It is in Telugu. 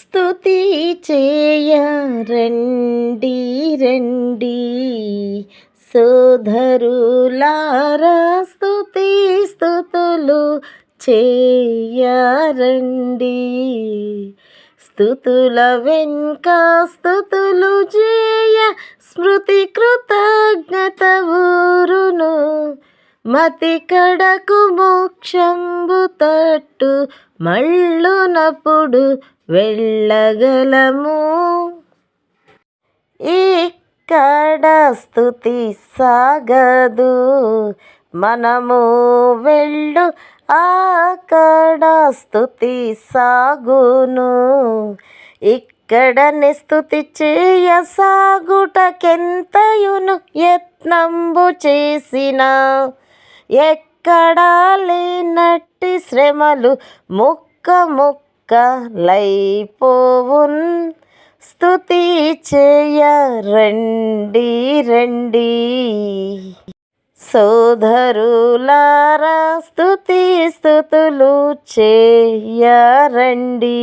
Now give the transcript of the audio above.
స్థుతి చేయ రండి రండి. సోదరులారా స్థుతులు చేయ చేయరండి స్థుతుల వెనుక స్థుతులు చేయ స్మృతి కృతజ్ఞత ఊరును. మతి కడకు మోక్షం మళ్ళునప్పుడు వెళ్ళగలము. ఇక్కడ స్థుతి సాగదు. మనము వెళ్ళు అక్కడ స్థుతి సాగును. ఇక్కడని స్థుతి చేయ సాగుటకెంతయును యత్నంబు చేసిన. ఎక్కడా లేనట్టి శ్రమలు ముక్క ముక్క లైపోవున్. స్థుతి చేయ రండి రండి. సోదరులారా స్థుతి స్థుతులు చేయరండి